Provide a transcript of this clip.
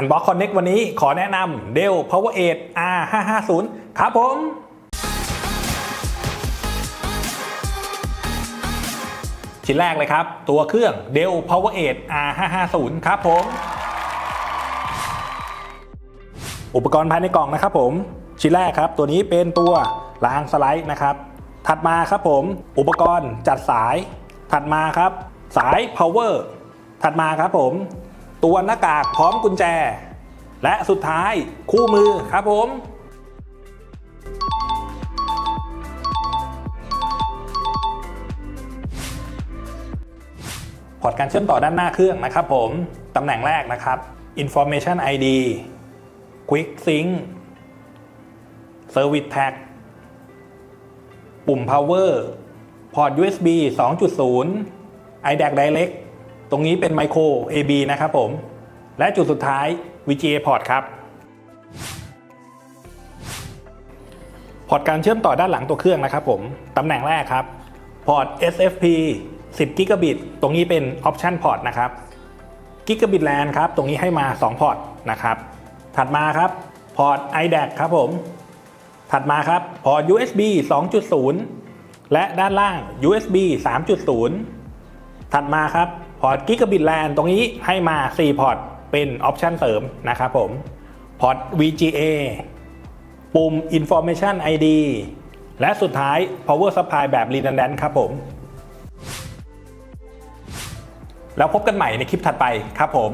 Unbox Connect วันนี้ขอแนะนำ Dell PowerAid R550 ครับผมชิ้นแรกเลยครับ ตัวเครื่อง Dell PowerAid R550 ครับผม อุปกรณ์ภายในกล่องนะครับผม ชิ้นแรกครับ ตัวนี้เป็นตัวรางสไลด์นะครับ ถัดมาครับผม อุปกรณ์จัดสาย ถัดมาครับ สาย power ถัดมาครับผม ตัวหน้ากากพร้อมกุญแจ และสุดท้ายคู่มือครับผมพอร์ตการเชื่อมต่อด้านหน้าเครื่องนะครับผม ตำแหน่งแรกนะครับ information ID quick sync service tag ปุ่ม power พอร์ต USB 2.0 iDAC Direct ตรงนี้เป็น micro AB นะครับผม และจุดสุดท้าย VGA port ครับ พอร์ตการเชื่อมต่อด้านหลังตัวเครื่องนะครับผม ตำแหน่งแรกครับ พอร์ต SFP 10กิกะบิตตรงนี้เป็น Option Port นะครับกิกะบิต LAN ครับ ตรงนี้ให้มา 2 พอร์ตนะครับ ถัดมาครับพอร์ต iDAC ครับผม ถัดมาครับพอร์ต USB 2.0 และด้านล่าง USB 3.0 ถัดมาครับ พอร์ตกิกะบิตแลนตรงนี้ให้มา 4 พอร์ต เป็นออปชันเสริมนะครับผม พอร์ต VGA ปุ่ม Information ID และสุดท้าย Power Supply แบบ Redundant ครับผม แล้วพบกันใหม่ในคลิปถัดไปครับผม